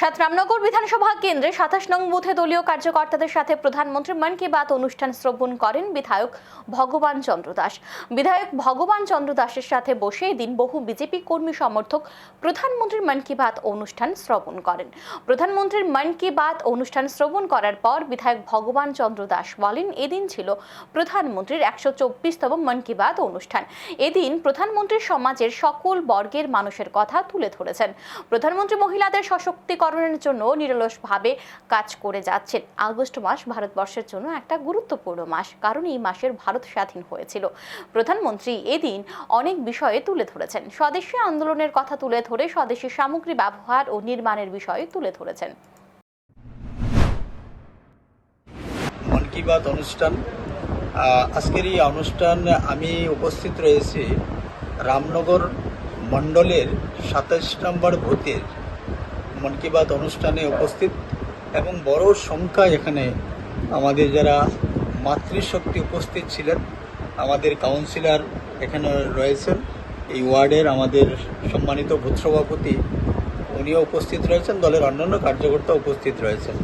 সাত রামনগর বিধানসভা কেন্দ্রে সাতাশ নং বুথে দলীয় কার্যকর্তাদের সাথে প্রধানমন্ত্রী মন কি বাত অনুষ্ঠান শ্রবণ করেন বিধায়ক ভগবান চন্দ্র দাস। বিধায়ক ভগবান চন্দ্র দাসের সাথে বসে এদিন বহু বিজেপি কর্মী সমর্থক প্রধানমন্ত্রীর মন কি বাত অনুষ্ঠান শ্রবণ করেন। প্রধানমন্ত্রীর মন কি বাত অনুষ্ঠান শ্রবণ করার পর বিধায়ক ভগবান চন্দ্র দাস বলেন, এদিন ছিল প্রধানমন্ত্রীর একশো চব্বিশতম মন কি বাত অনুষ্ঠান। এদিন প্রধানমন্ত্রী সমাজের সকল বর্গের মানুষের কথা তুলে ধরেছেন। প্রধানমন্ত্রী মহিলাদের সশক্তিকরণের জন্য নিরলসভাবে কাজ করে যাচ্ছেন। আগস্ট মাস ভারতবর্ষের জন্য একটা গুরুত্বপূর্ণ মাস, কারণ এই মাসের ভারত স্বাধীন হয়েছিল। প্রধানমন্ত্রী এদিন অনেক বিষয়ে তুলে ধরেছেন। স্বদেশী আন্দোলনের কথা তুলে ধরে স্বদেশী সামগ্রী ব্যবহার ও নির্মাণের বিষয়ে তুলে ধরেছেন। বাত অনুষ্ঠান। আজকের এই অনুষ্ঠান আমি উপস্থিত রয়েছি রামনগর মণ্ডলের সাতাশ নম্বর ভূতের মন কি বাত অনুষ্ঠানে উপস্থিত এবং বড় সংখ্যায় এখানে আমাদের যারা মাতৃশক্তি উপস্থিত ছিলেন, আমাদের কাউন্সিলর এখানে রয়েছেন, এই ওয়ার্ডের আমাদের সম্মানিত ভূত সভাপতি উনিও উপস্থিত রয়েছেন, দলের অন্যান্য কার্যকর্তা উপস্থিত রয়েছেন।